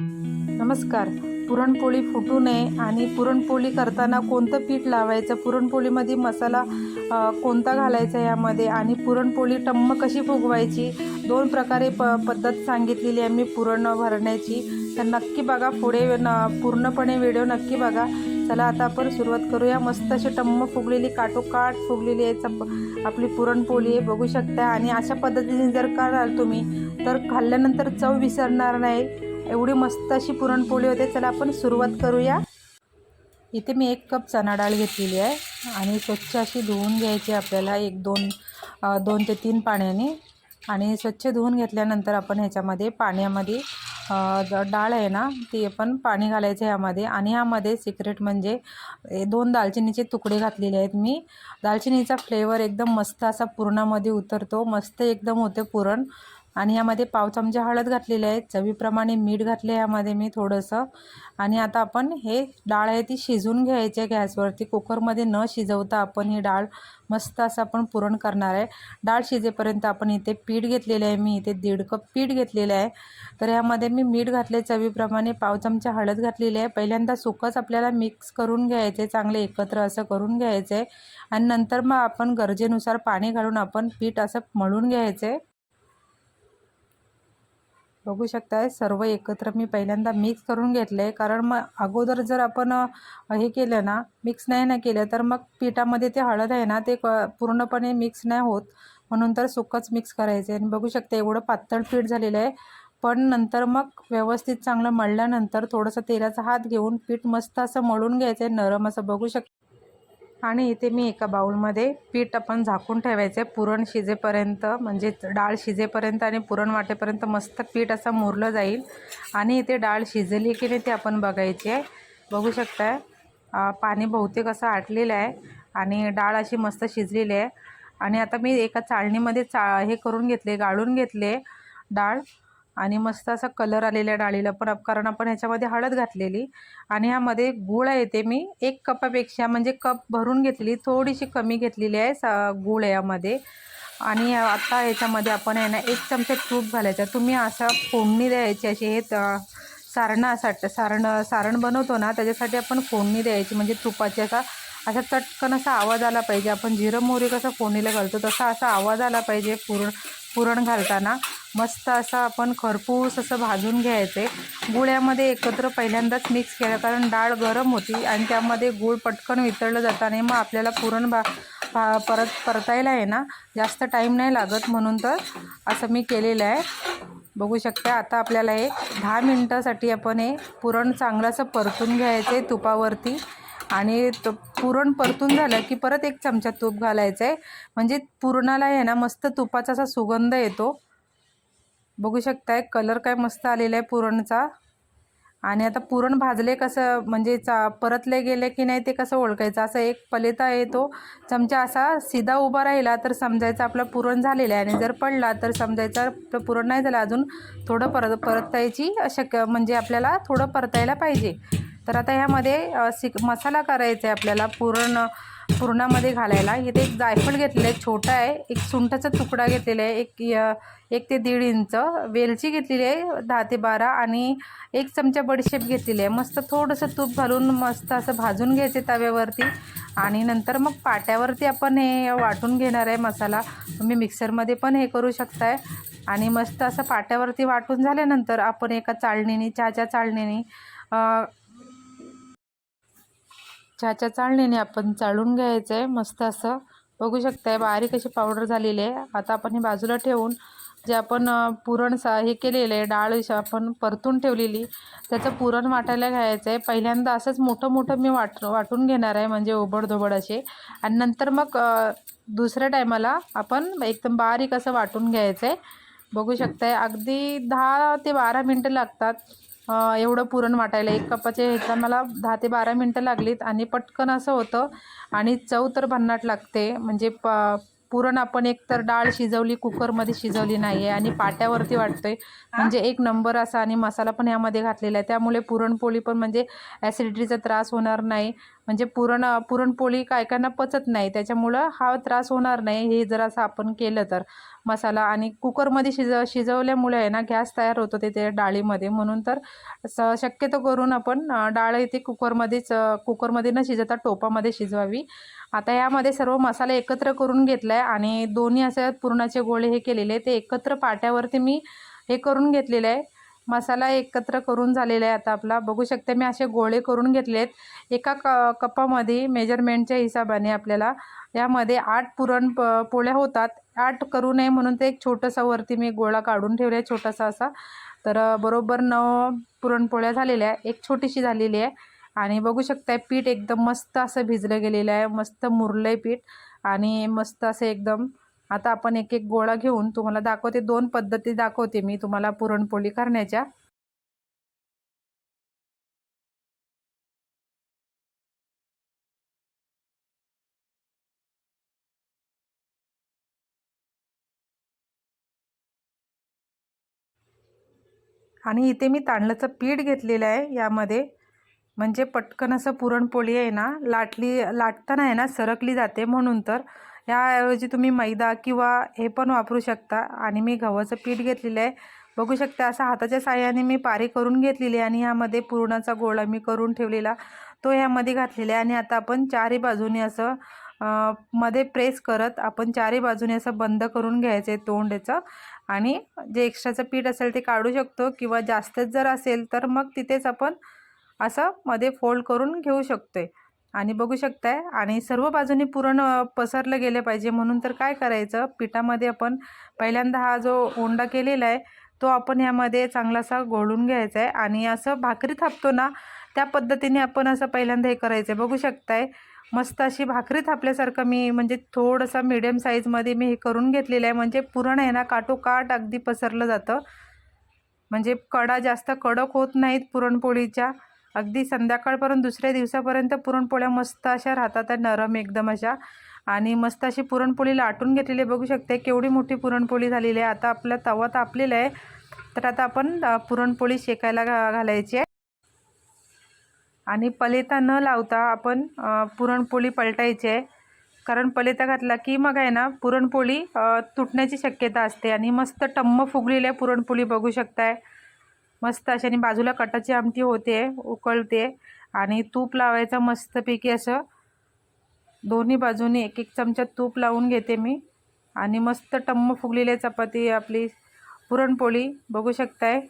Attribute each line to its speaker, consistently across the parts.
Speaker 1: नमस्कार. पुरणपोळी फुटू नये आणि पुरणपोळी करताना कोणतं पीठ लावायचं? पुरणपोळीमध्ये मसाला कोणता घालायचा यामध्ये? आणि पुरणपोळी टम्म कशी फुगवायची? दोन प्रकारे प पद्धत सांगितलेली आहे मी पुरण भरण्याची. तर नक्की बघा पुढे न पूर्णपणे व्हिडिओ नक्की बघा. चला आता आपण सुरुवात करूया. मस्त अशी टम्म फुगलेली काटोकाट फुगलेली आहे चप आपली पुरणपोळी. आहे बघू शकता. आणि अशा पद्धतीने जर कराल तुम्ही तर खाल्ल्यानंतर चव विसरणार नाही. एवढी मस्त अशी पुरणपोळी होते. चला आपण सुरुवात करूया. इथे मी एक कप चणा डाळ घेतलेली आहे आणि स्वच्छ अशी धुवून घ्यायची आपल्याला. एक दोन दोन ते तीन पाण्याने. आणि स्वच्छ धुवून घेतल्यानंतर आपण ह्याच्यामध्ये पाण्यामध्ये डाळ आहे ना ती आपण पाणी घालायचं यामध्ये आणि ह्यामध्ये सिक्रेट म्हणजे दोन दालचिनीचे तुकडे घातलेले आहेत मी. दालचिनीचा फ्लेवर एकदम मस्त असा पुरणामध्ये उतरतो. मस्त एकदम होते पुरण. आणि यामध्ये पाव चमचा हळद घातलेली आहे. चवीप्रमाणे मीठ घातले यामध्ये मी थोडंसं. आणि आता आपण हे डाळ आहे ती शिजवून घ्यायची आहे गॅसवरती. कुकरमध्ये न शिजवता आपण ही डाळ मस्त असं आपण पुरण करणार आहे. डाळ शिजेपर्यंत आपण इथे पीठ घेतलेलं आहे. मी इथे दीड कप पीठ घेतलेलं आहे. तर यामध्ये मी मीठ घातले चवीप्रमाणे पाव चमचा हळद घातलेली आहे. पहिल्यांदा सुकंच आपल्याला मिक्स करून घ्यायचं आहे. चांगले एकत्र असं करून घ्यायचं आहे. आणि नंतर मग आपण गरजेनुसार पाणी घालून आपण पीठ असं मळून घ्यायचं आहे. बघू शकताय. सर्व एकत्र मी पहिल्यांदा मिक्स करून घेतलं आहे कारण मग अगोदर जर आपण हे केलं ना मिक्स नाही ना केलं तर मग पिठामध्ये ते हळद आहे ना ते क पूर्णपणे मिक्स नाही होत. म्हणून तर सुकंच मिक्स करायचं. आहे आणि बघू शकता एवढं पातळ पीठ झालेलं आहे. पण नंतर मग व्यवस्थित चांगलं मळल्यानंतर थोडंसं तेलाचा हात घेऊन पीठ मस्त असं मळून घ्यायचं आहे नरम असं बघू शक आणि इथे मी एका बाउलमध्ये पीठ आपण झाकून ठेवायचं. आहे पुरण शिजेपर्यंत म्हणजे डाळ शिजेपर्यंत आणि पुरण वाटेपर्यंत मस्त पीठ असं मुरलं जाईल. आणि इथे डाळ शिजली की नाही ते आपण बघायची आहे. बघू शकताय. पाणी बहुतेक असं आटलेलं आहे आणि डाळ अशी मस्त शिजलेली आहे. आणि आता मी एका चाळणीमध्ये चा हे करून घेतले गाळून घेतले डाळ. आणि मस्त असा कलर आलेल्या डाळीला पण कारण आपण ह्याच्यामध्ये हळद घातलेली आणि ह्यामध्ये गूळ आहे ते मी एक कपापेक्षा म्हणजे कप भरून घेतली थोडीशी कमी घेतलेली आहे सा गूळ यामध्ये. आणि आता ह्याच्यामध्ये आपण आहे ना एक चमचा तूप घालायचा. तुम्ही असा फोडणी द्यायची अशी हे त- सारणासाठी सारण सारण बनवतो ना त्याच्यासाठी आपण फोडणी द्यायची म्हणजे तुपाची असा असा चटकन असा आवाज आला पाहिजे. आपण जिरं मोहरी कसं फोणीला घालतो तसा असा आवाज आला पाहिजे पुरण पुरण घालताना. मस्त असं आपण खरपूस असं भाजून घ्यायचे. गुळ्यामध्ये एकत्र पहिल्यांदाच मिक्स केलं कारण डाळ गरम होती आणि त्यामध्ये गूळ पटकन वितळलं जातं आणि मग आपल्याला पुरण भा भा परत परतायला आहे ना जास्त टाईम नाही लागत म्हणून तर असं मी केलेलं आहे. बघू शकता आता आपल्याला हे दहा मिनटासाठी आपण हे पुरण चांगलं असं परतून घ्यायचं आहे तुपावरती. आणि तो पुरण परतून झालं की परत एक चमचा तूप घालायचं आहे म्हणजे पुरणाला आहे ना मस्त तुपाचा असा सुगंध येतो. बघू शकताय कलर काय मस्त आलेला आहे पुरणचा. आणि आता पुरण भाजले कसं म्हणजे चा परतले गेले की नाही ते कसं ओळखायचं? असं एक पलेता येतो चमचा असा सीधा उभा राहिला तर समजायचं आपलं पुरण झालेलं आहे. आणि जर पडला तर समजायचं आपलं पुरण नाही झालं अजून. थोडं परत परतायची शक्य म्हणजे आपल्याला थोडं परतायला पाहिजे. तर आता ह्यामध्ये सिक मसाला करायचा आहे आपल्याला पुरण पुरणामध्ये घालायला. इथे एक जायफळ घेतलेलं आहे छोटा आहे. एक सुंठाचा तुकडा घेतलेला आहे एक य- एक ते दीड इंच. वेलची घेतलेली आहे दहा ते बारा. आणि एक चमचा बडीशेप घेतलेली आहे. मस्त थोडंसं तूप घालून मस्त असं भाजून घ्यायचे तव्यावरती. आणि नंतर मग पाट्यावरती आपण हे वाटून घेणार आहे मसाला. तुम्ही मिक्सरमध्ये पण हे करू शकताय. आणि मस्त असं पाट्यावरती वाटून झाल्यानंतर आपण एका चाळणीने चहाच्या चाळणीने चहाच्या चाळणीने आपण चाळून घ्यायचं आहे मस्त असं. बघू शकताय बारीक अशी पावडर झालेली आहे. आता आपण हे बाजूला ठेवून जे आपण पुरण सा हे केलेलं आहे डाळ आपण परतून ठेवलेली त्याचं पुरण वाटायला घ्यायचं आहे पहिल्यांदा असंच मोठं मोठं मी वाट वाटून घेणार आहे म्हणजे ओबडधोबड असे. आणि नंतर मग दुसऱ्या टायमाला आपण एकदम बारीक असं वाटून घ्यायचं आहे बघू शकताय अगदी दहा ते बारा मिनटं लागतात. एवढं पुरण वाटायला एक कपाचे ह्याचा मला दहा ते बारा मिनटं लागलीत आणि पटकन असं होतं. आणि चव तर भन्नाट लागते. म्हणजे प पुरण आपण एक तर डाळ शिजवली कुकरमध्ये शिजवली नाही आहे आणि पाट्यावरती वाटतोय. म्हणजे एक नंबर असा आणि मसाला पण यामध्ये घातलेला आहे. त्यामुळे पुरणपोळी पण म्हणजे ॲसिडिटीचा त्रास होणार नाही. म्हणजे पुरण पुरणपोळी काय कायना पचत नाही. त्याच्यामुळं हा त्रास होणार नाही. हे जर असं आपण केलं तर. मसाला आणि कुकरमध्ये शिज शिजवल्यामुळे आहे ना गॅस तयार होतो ते डाळीमध्ये. म्हणून तर स शक्यतो करून आपण डाळ इथे कुकरमध्येच कुकरमध्ये न शिजवता टोपामध्ये शिजवावी. आता यामध्ये सर्व मसाला एकत्र करून घेतला आहे आणि दोन्ही असे पुरणाचे गोळे हे केलेले ते एकत्र पाट्यावरती मी हे करून घेतलेलं आहे. मसाला एकत्र करून झालेला आहे आता आपला. बघू शकते मी असे गोळे करून घेतले आहेत एका क कपामध्ये मेजरमेंटच्या हिशोबाने आपल्याला यामध्ये आठ पुरण प पोळ्या होतात. आठ करू नये म्हणून ते एक छोटंसं वरती मी गोळा काढून ठेवला आहे छोटासा असा. तर बरोबर नऊ पुरणपोळ्या झालेल्या आहे. एक छोटीशी झालेली आहे. आणि बघू शकताय पीठ एकदम मस्त असं भिजलं गेलेलं आहे. मस्त मुरलं आहे पीठ. आणि मस्त असं एकदम आता आपण एक एक गोळा घेऊन तुम्हाला दाखवते. दोन पद्धती दाखवते मी तुम्हाला पुरणपोळी करण्याच्या. आणि इथे मी तांदळाचं पीठ घेतलेलं आहे यामध्ये. म्हणजे पटकन असं पुरणपोळी आहे ना लाटली लाटताना आहे ना सरकली जाते म्हणून तर. ह्याऐवजी तुम्ही मैदा किंवा हे पण वापरू शकता. आणि मी गव्हाचं पीठ घेतलेलं आहे. बघू शकता असं हाताच्या साह्याने मी पारी करून घेतलेली आहे आणि ह्यामध्ये पुरणाचा गोळा मी करून ठेवलेला तो ह्यामध्ये घातलेला आहे. आणि आता आपण चारही बाजूनी असं मध्ये प्रेस करत आपण चारही बाजूने असं बंद करून घ्यायचं आहे तोंड याचं आणि जे एक्स्ट्राचं पीठ असेल ते काढू शकतो किंवा जास्तच जर असेल तर मग तिथेच आपण असं मध्ये फोल्ड करून घेऊ शकतो आहे आणि बघू शकताय. आणि सर्व बाजूनी पुरण पसरलं गेलं पाहिजे. म्हणून तर काय करायचं? पिठामध्ये आपण पहिल्यांदा हा जो ओंडा केलेला आहे तो आपण ह्यामध्ये चांगलासा घोळून घ्यायचा आहे आणि असं भाकरी थापतो ना त्या पद्धतीने आपण असं पहिल्यांदा हे करायचं आहे बघू शकताय. मस्त अशी भाकरी थापल्यासारखं मी म्हणजे थोडंसं मिडियम साईजमध्ये मी हे करून घेतलेलं आहे. म्हणजे पुरण आहे ना काटोकाट अगदी पसरलं जातं. म्हणजे कडा जास्त कडक होत नाहीत पुरणपोळीच्या. अगदी संध्याकाळपर्यंत दुसऱ्या दिवसापर्यंत पुरणपोळ्या मस्त अशा राहतात नरम एकदम अशा. आणि मस्त अशी पुरणपोळी लाटून घेतलेली आहे. बघू शकते केवढी मोठी पुरणपोळी झालेली आहे. आता आपला तवा तापलेला आहे. तर आता आपण पुरणपोळी शेकायला घा घालायची आहे. आणि पलेता न लावता आपण पुरणपोळी पलटायची आहे. कारण पलेता घातला की मग आहे ना पुरणपोळी तुटण्याची शक्यता असते. आणि मस्त टम्म फुगलेली आहे पुरणपोळी बघू शकताय. मस्त अशी आणि बाजूला कटाची आमटी होते उकळते आणि तूप लावायचं मस्तपैकी असं. दोन्ही बाजूनी एक एक चमचा तूप लावून घेते मी. आणि मस्त टम्म फुगलेली आहे चपाती आपली पुरणपोळी बघू शकताय.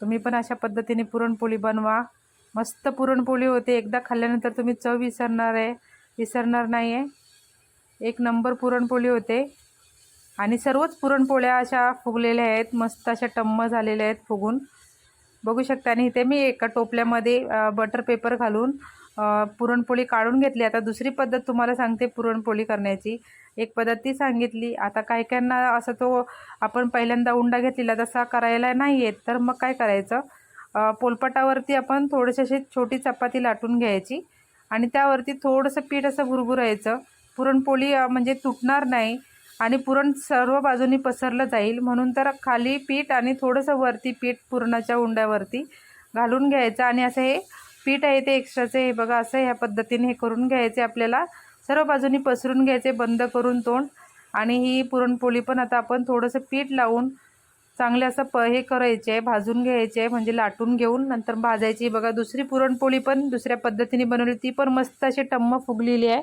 Speaker 1: तुम्ही पण अशा पद्धतीने पुरणपोळी बनवा. मस्त पुरणपोळी होते. एकदा खाल्ल्यानंतर तुम्ही चव विसरणार आहे. विसरणार नाही आहे एक नंबर पुरणपोळी होते. आणि सर्वच पुरणपोळ्या अशा फुगलेल्या आहेत मस्त अशा टम्म झालेल्या आहेत फुगून. बघू शकता आणि इथे मी एका टोपल्यामध्ये बटर पेपर घालून पुरणपोळी काढून घेतली. आता दुसरी पद्धत तुम्हाला सांगते पुरणपोळी करण्याची. एक पद्धत ती सांगितली. आता काही काहींना असं तो आपण पहिल्यांदा उंडा घेतलेला तसा करायला नाही येत तर मग काय करायचं? पोलपटावरती आपण थोडीशी अशी छोटी चपाती लाटून घ्यायची आणि त्यावरती थोडंसं पीठ असं भुरभुरायचं पुरणपोळी म्हणजे तुटणार नाही. आणि पुरण सर्व बाजूनी पसरलं जाईल. म्हणून तर खाली पीठ आणि थोडंसं वरती पीठ पुरणाच्या उंड्यावरती घालून घ्यायचं. आणि असं हे पीठ आहे ते एक्स्ट्राचे हे बघा असं ह्या पद्धतीने हे करून घ्यायचे. आपल्याला सर्व बाजूनी पसरून घ्यायचे बंद करून तोंड. आणि ही पुरणपोळी पण आता आपण थोडंसं पीठ लावून चांगले असं प हे करायचे आहे भाजून घ्यायचे आहे म्हणजे लाटून घेऊन. नंतर भाजायची. बघा दुसरी पुरणपोळी पण दुसऱ्या पद्धतीने बनवली. ती पण मस्त अशी टम्म फुगलेली आहे.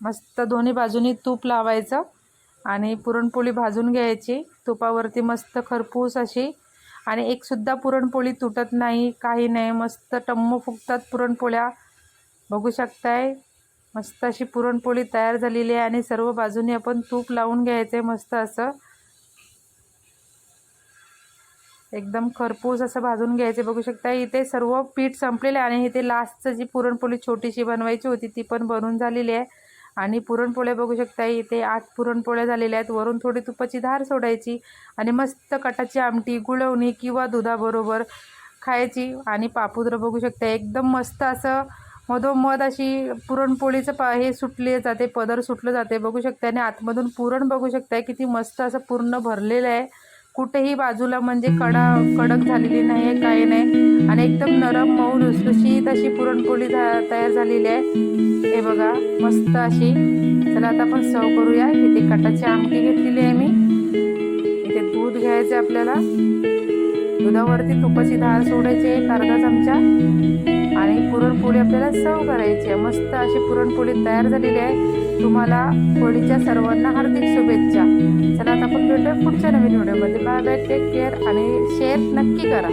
Speaker 1: मस्त दोन्ही बाजूनी तूप लावायचं आणि पुरणपोळी भाजून घ्यायची. तुपावरती मस्त खरपूस अशी. आणि एकसुद्धा पुरणपोळी तुटत नाही काही नाही. मस्त टम्म फुगतात पुरणपोळ्या. बघू शकताय मस्त अशी पुरणपोळी तयार झालेली आहे आणि सर्व बाजूनी आपण तूप लावून घ्यायचं आहे मस्त असं. एकदम खरपूस असं भाजून घ्यायचे बघू शकता इथे सर्व पीठ संपलेलं आहे आणि इथे लास्टचं जी पुरणपोळी छोटीशी बनवायची होती ती पण बनवून झालेली आहे. आणि पुरणपोळ्या बघू शकता इथे आठ पुरणपोळ्या झालेल्या आहेत. वरून थोडी तुपाची धार सोडायची आणि मस्त कटाची आमटी गुळवणी किंवा दुधाबरोबर खायची. आणि पापुद्र बघू शकता एकदम मस्त असं मधोमध अशी पुरणपोळीचं पा हे सुटले जाते पदर सुटलं जाते बघू शकता. आणि आतमधून पुरण बघू शकता किती मस्त असं पूर्ण भरलेलं आहे. कुठेही बाजूला म्हणजे कडा कडक झालेली नाही आहे काही नाही. आणि एकदम नरम मऊ लुसलुशीत अशी पुरणपोळी तयार झालेली आहे. हे बघा मस्त अशी. चला आता आपण सर्व करूया. इथे कटाची आमटी घेतलेली आहे मी. इथे दूध घ्यायचं आहे आपल्याला. दुधावरती तुपाची डाळ सोडायची एक अर्धा चमचा. आणि पुरणपोळी आपल्याला सर्व करायची आहे. मस्त अशी पुरणपोळी तयार झालेली आहे. तुम्हाला होळीच्या सर्वांना हार्दिक शुभेच्छा. चला आता आपण भेटूया पुढच्या नवीन व्हिडिओमध्ये. बाय बाय टेक केअर आणि शेअर नक्की करा.